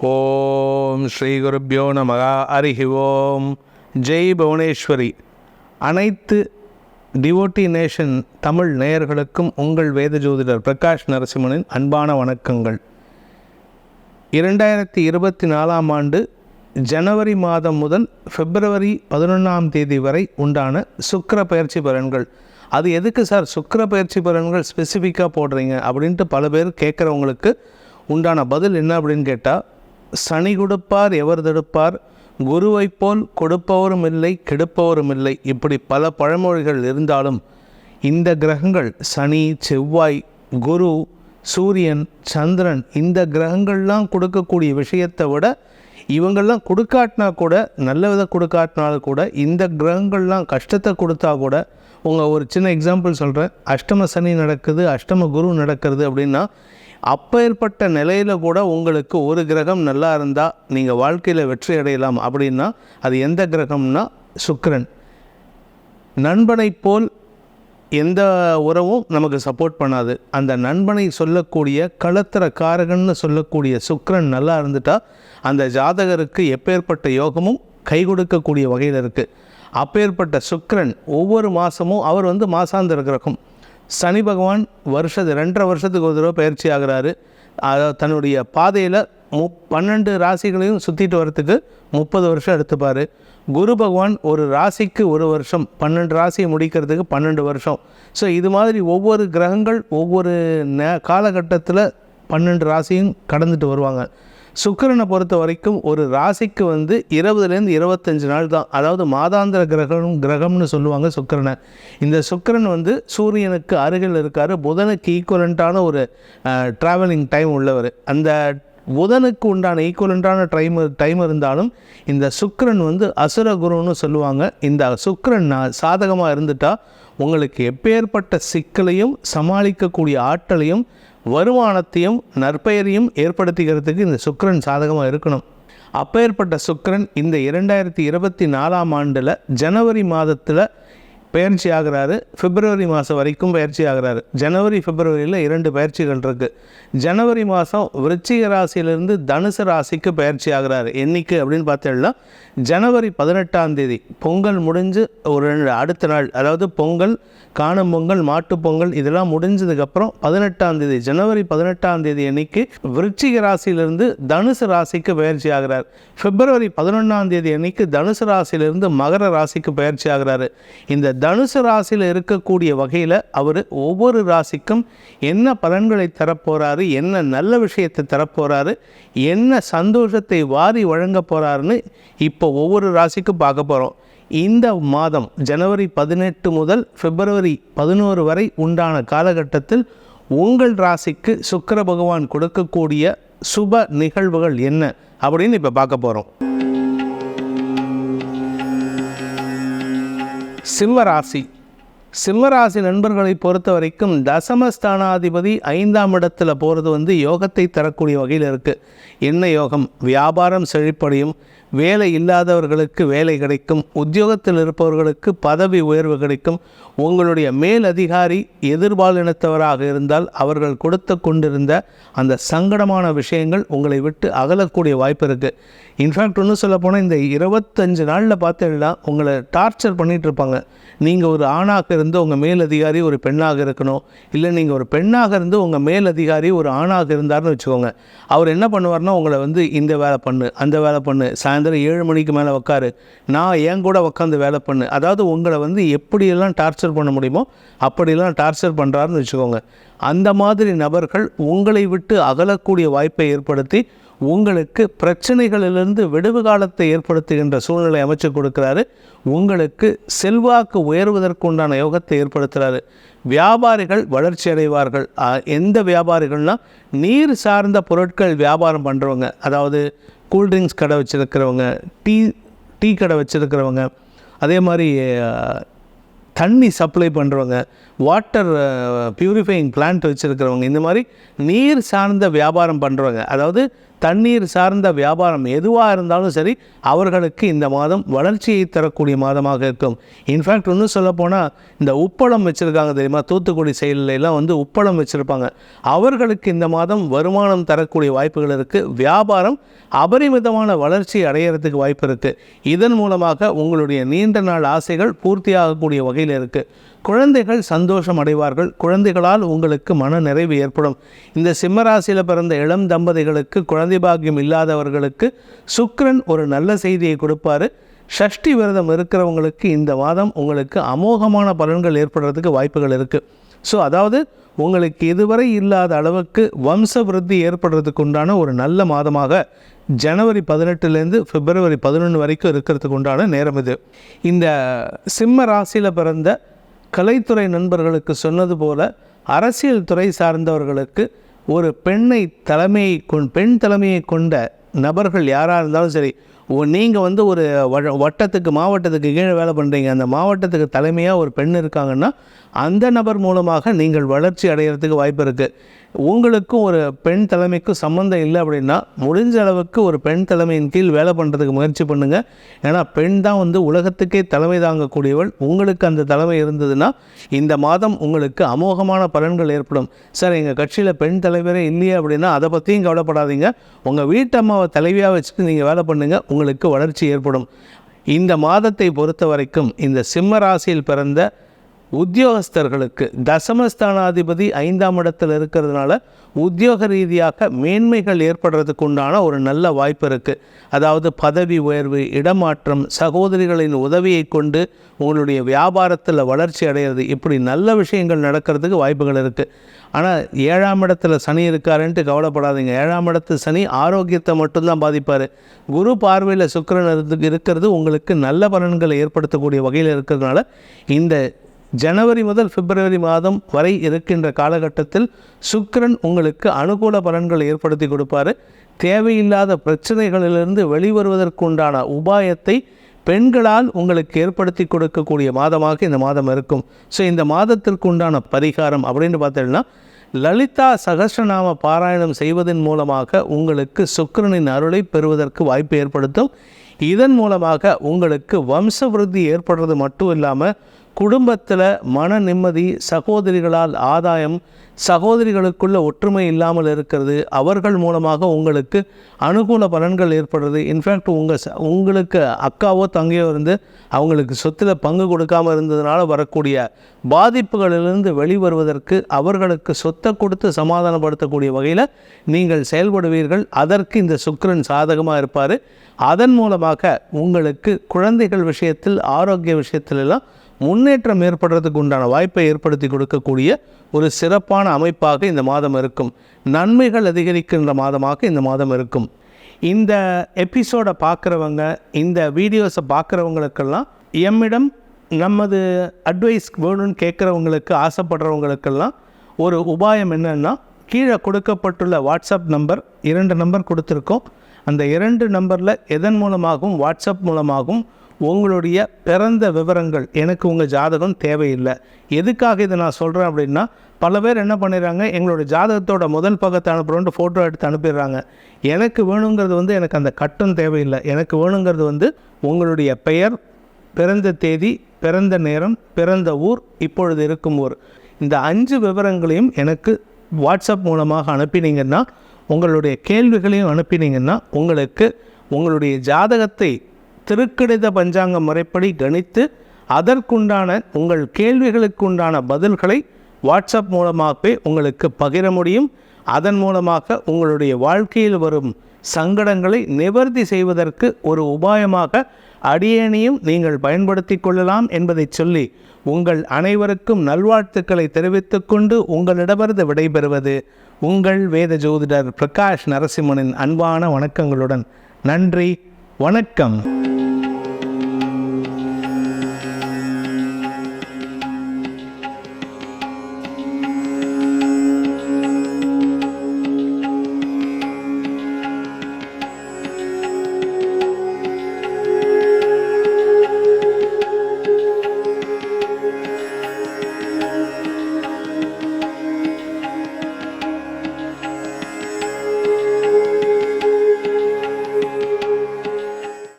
ஓம் ஸ்ரீ குருப்பியோ நமகா அருகி ஓம். ஜெய் புவனேஸ்வரி. அனைத்து டிவோட்டி நேஷன் தமிழ் நேயர்களுக்கும் உங்கள் வேத ஜோதிடர் பிரகாஷ் நரசிம்மனின் அன்பான வணக்கங்கள். இரண்டாயிரத்தி இருபத்தி நாலாம் ஆண்டு ஜனவரி மாதம் முதல் பிப்ரவரி பதினொன்றாம் தேதி வரை உண்டான சுக்கர பயிற்சி பலன்கள். அது எதுக்கு சார்? சுக்கர பயிற்சி பலன்கள் ஸ்பெசிஃபிக்காக போடுறீங்க அப்படின்ட்டு பல பேர் கேட்குறவங்களுக்கு உண்டான பதில் என்ன அப்படின்னு கேட்டால் சனி கொடுப்பார் எவர் தடுப்பார்? குருவைப் போல் கொடுப்பவரும் இல்லை கெடுப்பவரும் இல்லை. இப்படி பல பழமொழிகள் இருந்தாலும் இந்த கிரகங்கள் சனி செவ்வாய் குரு சூரியன் சந்திரன் இந்த கிரகங்கள்லாம் கொடுக்கக்கூடிய விஷயத்தை விட இவங்கள்லாம் கொடுக்காட்டினா கூட நல்ல வித கொடுக்காட்டினாலும் கூட இந்த கிரகங்கள்லாம் கஷ்டத்தை கொடுத்தா கூட உங்கள் ஒரு சின்ன எக்ஸாம்பிள் சொல்கிறேன் அஷ்டம சனி நடக்குது அஷ்டம குரு நடக்கிறது அப்படின்னா அப்பேற்பட்ட நிலையில் கூட உங்களுக்கு ஒரு கிரகம் நல்லா இருந்தால் நீங்கள் வாழ்க்கையில் வெற்றி அடையலாம். அப்படின்னா அது எந்த கிரகம்னா சுக்கரன். நண்பனைப் போல் எந்த உறவும் நமக்கு சப்போர்ட் பண்ணாது. அந்த நண்பனை சொல்லக்கூடிய களத்திர காரகன்னு சொல்லக்கூடிய சுக்கரன் நல்லா இருந்துட்டால் அந்த ஜாதகருக்கு எப்பேற்பட்ட யோகமும் கை கொடுக்கக்கூடிய வகையில் இருக்குது அப்பேற்பட்ட சுக்கரன் ஒவ்வொரு மாதமும் அவர் வந்து மாசாந்திர கிரகம் சனி பகவான் வருஷத்து ரெண்டரை வருஷத்துக்கு ஒரு தடவை பயிற்சி ஆகிறாரு. அதாவது தன்னுடைய பாதையில் மு பன்னெண்டு ராசிகளையும் சுற்றிட்டு வரத்துக்கு முப்பது வருஷம் எடுத்துப்பார். குரு பகவான் ஒரு ராசிக்கு ஒரு வருஷம் பன்னெண்டு ராசியை முடிக்கிறதுக்கு பன்னெண்டு வருஷம். ஸோ இது மாதிரி ஒவ்வொரு கிரகங்கள் ஒவ்வொரு நே காலகட்டத்தில் பன்னெண்டு ராசியும் கடந்துட்டு வருவாங்க. சுக்கரனை பொறுத்த வரைக்கும் ஒரு ராசிக்கு வந்து இருபதுலேருந்து இருபத்தஞ்சு நாள் தான். அதாவது மாதாந்திர கிரகம் கிரகம்னு சொல்லுவாங்க சுக்கரனை. இந்த சுக்கரன் வந்து சூரியனுக்கு அருகில் இருக்கார். புதனுக்கு ஈக்குவலண்ட்டான ஒரு ட்ராவலிங் டைம் உள்ளவர். அந்த புதனுக்கு உண்டான ஈக்குவலண்ட்டான டைம் டைம் இருந்தாலும் இந்த சுக்கரன் வந்து அசுர குருன்னு சொல்லுவாங்க. இந்த சுக்கரன் சாதகமாக இருந்துட்டால் உங்களுக்கு எப்பேற்பட்ட சிக்கலையும் சமாளிக்கக்கூடிய ஆற்றலையும் வருமானத்தையும் நற்பெயரையும் ஏற்படுத்திக்கிறதுக்கு இந்த சுக்கரன் சாதகமாக இருக்கணும். அப்பேற்பட்ட சுக்கிரன் இந்த இரண்டாயிரத்தி இருபத்தி நாலாம் ஆண்டில் ஜனவரி மாதத்தில் பயிற்சி ஆகிறாரு. பிப்ரவரி மாதம் வரைக்கும் பயிற்சி ஆகிறாரு. ஜனவரி பிப்ரவரியில் இரண்டு பயிற்சிகள் இருக்குது ஜனவரி மாதம் விருச்சிக ராசியிலிருந்து தனுசு ராசிக்கு பயிற்சி ஆகிறாரு. என்னைக்கு அப்படின்னு பார்த்தீங்கன்னா ஜனவரி பதினெட்டாம் தேதி. பொங்கல் முடிஞ்சு ஒரு ரெண்டு அடுத்த நாள் அதாவது பொங்கல் காணும் பொங்கல் மாட்டுப் பொங்கல் இதெல்லாம் முடிஞ்சதுக்கப்புறம் பதினெட்டாம் தேதி ஜனவரி பதினெட்டாம் தேதி அன்னைக்கு விருச்சிக ராசியிலிருந்து தனுசு ராசிக்கு பயிற்சி ஆகிறார். பிப்ரவரி பதினொன்றாம் தேதி அன்னைக்கு தனுசு ராசியிலிருந்து மகர ராசிக்கு பயிற்சி ஆகிறாரு. இந்த தனுசு ராசியில் இருக்கக்கூடிய வகையில் அவர் ஒவ்வொரு ராசிக்கும் என்ன பலன்களை தரப்போகிறாரு என்ன நல்ல விஷயத்தை தரப்போகிறாரு என்ன சந்தோஷத்தை வாரி வழங்க போகிறாருன்னு இப்போ ஒவ்வொரு ராசிக்கும் பார்க்க போகிறோம் இந்த மாதம் ஜனவரி பதினெட்டு முதல் பிப்ரவரி பதினோரு வரை உண்டான காலகட்டத்தில் உங்கள் ராசிக்கு சுக்கர பகவான் கொடுக்கக்கூடிய சுப நிகழ்வுகள் என்ன அப்படின்னு இப்போ பார்க்க போகிறோம் சிம்மராசி. சிம்மராசி நண்பர்களை பொறுத்த வரைக்கும் தசமஸ்தானாதிபதி ஐந்தாம் இடத்துல போகிறது வந்து யோகத்தை தரக்கூடிய வகையில் இருக்குது என்ன யோகம்? வியாபாரம் செழிப்படையும். வேலை இல்லாதவர்களுக்கு வேலை கிடைக்கும் உத்தியோகத்தில் இருப்பவர்களுக்கு பதவி உயர்வு கிடைக்கும் உங்களுடைய மேல் அதிகாரி எதிர்பாலினத்தவராக இருந்தால் அவர்கள் கொடுத்து கொண்டிருந்த அந்த சங்கடமான விஷயங்கள் உங்களை விட்டு அகலக்கூடிய வாய்ப்பு இருக்குது இன்ஃபேக்ட் ஒன்று சொல்ல போனால் இந்த இருபத்தஞ்சு நாளில் பார்த்தீங்கன்னா உங்களை டார்ச்சர் பண்ணிகிட்டு இருப்பாங்க. நீங்கள் ஒரு ஆணாக இருந்து உங்கள் மேல் அதிகாரி ஒரு பெண்ணாக இருக்கணும். இல்லை நீங்கள் ஒரு பெண்ணாக இருந்து உங்கள் மேல் அதிகாரி ஒரு ஆணாக இருந்தார்னு வச்சுக்கோங்க. அவர் என்ன பண்ணுவார்னா உங்களை வந்து இந்த வேலை பண்ணு அந்த வேலை பண்ணு சாயந்தரம் ஏழு மணிக்கு மேலே உட்காரு நான் என் கூட உட்காந்து வேலை பண்ணு. அதாவது உங்களை வந்து எப்படியெல்லாம் டார்ச்சர் பண்ண முடியுமோ அப்படியெல்லாம் டார்ச்சர் பண்ணுறாருன்னு வச்சுக்கோங்க. அந்த மாதிரி நபர்கள் உங்களை விட்டு அகலக்கூடிய வாய்ப்பை ஏற்படுத்தி உங்களுக்கு பிரச்சனைகளிலிருந்து விடுவு காலத்தை ஏற்படுத்துகின்ற சூழ்நிலை அமைச்சு கொடுக்குறாரு. உங்களுக்கு செல்வாக்கு உயர்வதற்குண்டான யோகத்தை ஏற்படுத்துகிறாரு வியாபாரிகள் வளர்ச்சி அடைவார்கள். எந்த வியாபாரிகள்னா நீர் சார்ந்த பொருட்கள் வியாபாரம் பண்ணுறவங்க அதாவது கூல்ட்ரிங்க்ஸ் கடை வச்சுருக்கிறவங்க டீ டீ கடை வச்சுருக்கிறவங்க அதே மாதிரி தண்ணி சப்ளை பண்ணுறவங்க வாட்டர் பியூரிஃபையிங் பிளான்ட் வச்சுருக்கிறவங்க இந்த மாதிரி நீர் சார்ந்த வியாபாரம் பண்ணுறவங்க அதாவது தண்ணீர் சார்ந்த வியாபாரம் எதுவாக இருந்தாலும் சரி அவர்களுக்கு இந்த மாதம் வளர்ச்சியை தரக்கூடிய மாதமாக இருக்கும். இன்ஃபேக்ட் ஒன்றும் சொல்லப்போனால் இந்த உப்பளம் வச்சுருக்காங்க தெரியுமா? தூத்துக்குடி செயலில் வந்து உப்பளம் வச்சுருப்பாங்க. அவர்களுக்கு இந்த மாதம் வருமானம் தரக்கூடிய வாய்ப்புகள் இருக்குது வியாபாரம் அபரிமிதமான வளர்ச்சி அடையிறதுக்கு வாய்ப்பு இருக்குது இதன் மூலமாக உங்களுடைய நீண்ட நாள் ஆசைகள் பூர்த்தியாகக்கூடிய வகையில் இருக்குது குழந்தைகள் சந்தோஷம் அடைவார்கள். குழந்தைகளால் உங்களுக்கு மன நிறைவு ஏற்படும். இந்த சிம்மராசியில் பிறந்த இளம் தம்பதிகளுக்கு குழந்தை பாக்கியம் இல்லாதவர்களுக்கு சுக்ரன் ஒரு நல்ல செய்தியை கொடுப்பாரு. ஷஷ்டி விரதம் இருக்கிறவங்களுக்கு இந்த மாதம் உங்களுக்கு அமோகமான பலன்கள் ஏற்படுறதுக்கு வாய்ப்புகள் இருக்குது ஸோ அதாவது உங்களுக்கு இதுவரை இல்லாத அளவுக்கு வம்ச விருத்தி ஏற்படுறதுக்கு உண்டான ஒரு நல்ல மாதமாக ஜனவரி பதினெட்டுலேருந்து பிப்ரவரி பதினொன்று வரைக்கும் இருக்கிறதுக்கு உண்டான நேரம் இது. இந்த சிம்ம ராசியில் பிறந்த கலைத்துறை நண்பர்களுக்கு சொன்னது போல அரசியல் துறை சார்ந்தவர்களுக்கு ஒரு பெண்ணை தலைமையை கொண் பெண் தலைமையை கொண்ட நபர்கள் யாராக இருந்தாலும் சரி நீங்கள் வந்து ஒரு வட்டத்துக்கு மாவட்டத்துக்கு கீழே வேலை பண்ணுறீங்க அந்த மாவட்டத்துக்கு தலைமையாக ஒரு பெண் இருக்காங்கன்னா அந்த நபர் மூலமாக நீங்கள் வளர்ச்சி அடைகிறதுக்கு வாய்ப்பு இருக்குது உங்களுக்கும் ஒரு பெண் தலைமைக்கும் சம்மந்தம் இல்லை அப்படின்னா முடிஞ்ச அளவுக்கு ஒரு பெண் தலைமையின் கீழ் வேலை பண்ணுறதுக்கு முயற்சி பண்ணுங்கள் ஏன்னா பெண் தான் வந்து உலகத்துக்கே தலைமை தாங்கக்கூடியவள். உங்களுக்கு அந்த தலைமை இருந்ததுன்னா இந்த மாதம் உங்களுக்கு அமோகமான பலன்கள் ஏற்படும். சார் எங்கள் கட்சியில் பெண் தலைவரே இல்லையே அப்படின்னா அதை பற்றியும் கவலைப்படாதீங்க. உங்கள் வீட்டம்மாவை தலைவியாக வச்சுட்டு நீங்கள் வேலை பண்ணுங்கள் உங்களுக்கு வளர்ச்சி ஏற்படும். இந்த மாதத்தை பொறுத்த வரைக்கும் இந்த சிம்ம ராசியில் பிறந்த உத்தியோகஸ்தர்களுக்கு தசமஸ்தானாதிபதி ஐந்தாம் இடத்தில் இருக்கிறதுனால உத்தியோக ரீதியாக மேன்மைகள் ஏற்படுறதுக்கு உண்டான ஒரு நல்ல வாய்ப்பு இருக்குது அதாவது பதவி உயர்வு இடமாற்றம் சகோதரிகளின் உதவியை கொண்டு உங்களுடைய வியாபாரத்தில் வளர்ச்சி அடையிறது. இப்படி நல்ல விஷயங்கள் நடக்கிறதுக்கு வாய்ப்புகள் இருக்குது ஆனால் ஏழாம் இடத்துல சனி இருக்காருன்ட்டு கவலைப்படாதீங்க. ஏழாம் இடத்து சனி ஆரோக்கியத்தை மட்டும்தான் பாதிப்பார். குரு பார்வையில் சுக்கரன் இருந்து இருக்கிறது உங்களுக்கு நல்ல பலன்களை ஏற்படுத்தக்கூடிய வகையில் இருக்கிறதுனால இந்த ஜனவரி முதல் பிப்ரவரி மாதம் வரை இருக்கின்ற காலகட்டத்தில் சுக்கரன் உங்களுக்கு அனுகூல பலன்களை ஏற்படுத்தி கொடுப்பாரு. தேவையில்லாத பிரச்சனைகளிலிருந்து வெளிவருவதற்குண்டான உபாயத்தை பெண்களால் உங்களுக்கு ஏற்படுத்தி கொடுக்கக்கூடிய மாதமாக இந்த மாதம் இருக்கும். ஸோ இந்த மாதத்திற்கு உண்டான பரிகாரம் அப்படின்னு பார்த்தீங்கன்னா லலிதா சகஸ்ரநாம பாராயணம் செய்வதன் மூலமாக உங்களுக்கு சுக்கரனின் அருளை பெறுவதற்கு வாய்ப்பு ஏற்படுத்தும். இதன் மூலமாக உங்களுக்கு வம்ச விருத்தி ஏற்படுறது மட்டும் இல்லாமல் குடும்பத்தில் மன நிம்மதி சகோதரிகளால் ஆதாயம் சகோதரிகளுக்குள்ள ஒற்றுமை இல்லாமல் இருக்கிறது அவர்கள் மூலமாக உங்களுக்கு அனுகூல பலன்கள் ஏற்படுறது. இன்ஃபேக்ட் உங்கள் ச உங்களுக்கு அக்காவோ தங்கையோ இருந்து அவங்களுக்கு சொத்தில் பங்கு கொடுக்காமல் இருந்ததுனால வரக்கூடிய பாதிப்புகளிலிருந்து வெளிவருவதற்கு அவர்களுக்கு சொத்தை கொடுத்து சமாதானப்படுத்தக்கூடிய வகையில் நீங்கள் செயல்படுவீர்கள். அதற்கு இந்த சுக்கரன் சாதகமாக இருப்பார். அதன் மூலமாக உங்களுக்கு குழந்தைகள் விஷயத்தில் ஆரோக்கிய விஷயத்திலெல்லாம் முன்னேற்றம் ஏற்படுறதுக்கு உண்டான வாய்ப்பை ஏற்படுத்தி கொடுக்கக்கூடிய ஒரு சிறப்பான அமைப்பாக இந்த மாதம் இருக்கும். நன்மைகள் அதிகரிக்கின்ற மாதமாக இந்த மாதம் இருக்கும். இந்த எபிசோடை பார்க்குறவங்க இந்த வீடியோஸை பார்க்குறவங்களுக்கெல்லாம் எம்மிடம் நமது அட்வைஸ் வேணும்னு கேட்குறவங்களுக்கு ஆசைப்படுறவங்களுக்கெல்லாம் ஒரு உபாயம் என்னென்னா கீழே கொடுக்கப்பட்டுள்ள வாட்ஸ்அப் நம்பர் இரண்டு நம்பர் கொடுத்துருக்கோம். அந்த இரண்டு நம்பரில் எதன் மூலமாகவும் வாட்ஸ்அப் மூலமாகவும் உங்களுடைய பிறந்த விவரங்கள் எனக்கு உங்கள் ஜாதகம் தேவையில்லை. எதுக்காக இதை நான் சொல்கிறேன் அப்படின்னா பல பேர் என்ன பண்ணிடுறாங்க எங்களோட ஜாதகத்தோட முதல் பக்கத்தை அனுப்புகிறோன்ட்டு ஃபோட்டோ எடுத்து அனுப்பிடுறாங்க. எனக்கு வேணுங்கிறது வந்து எனக்கு அந்த கட்டம் தேவையில்லை. எனக்கு வேணுங்கிறது வந்து உங்களுடைய பெயர் பிறந்த தேதி பிறந்த நேரம் பிறந்த ஊர் இப்பொழுது இருக்கும் ஊர். இந்த அஞ்சு விவரங்களையும் எனக்கு வாட்ஸ்அப் மூலமாக அனுப்பினீங்கன்னா உங்களுடைய கேள்விகளையும் அனுப்பினீங்கன்னா உங்களுக்கு உங்களுடைய ஜாதகத்தை திருக்கணித பஞ்சாங்க முறைப்படி கணித்து அதற்குண்டான உங்கள் கேள்விகளுக்குண்டான பதில்களை வாட்ஸ்அப் மூலமாகவே உங்களுக்கு பகிர முடியும். அதன் மூலமாக உங்களுடைய வாழ்க்கையில் வரும் சங்கடங்களை நிவர்த்தி செய்வதற்கு ஒரு உபாயமாக அடியேனையும் நீங்கள் பயன்படுத்தி கொள்ளலாம் என்பதை சொல்லி உங்கள் அனைவருக்கும் நல்வாழ்த்துக்களை தெரிவித்துக் கொண்டு உங்களிடமிருந்து விடைபெறுவது உங்கள் வேத ஜோதிடர் பிரகாஷ் நரசிம்மனின் அன்பான வணக்கங்களுடன் நன்றி வணக்கம்.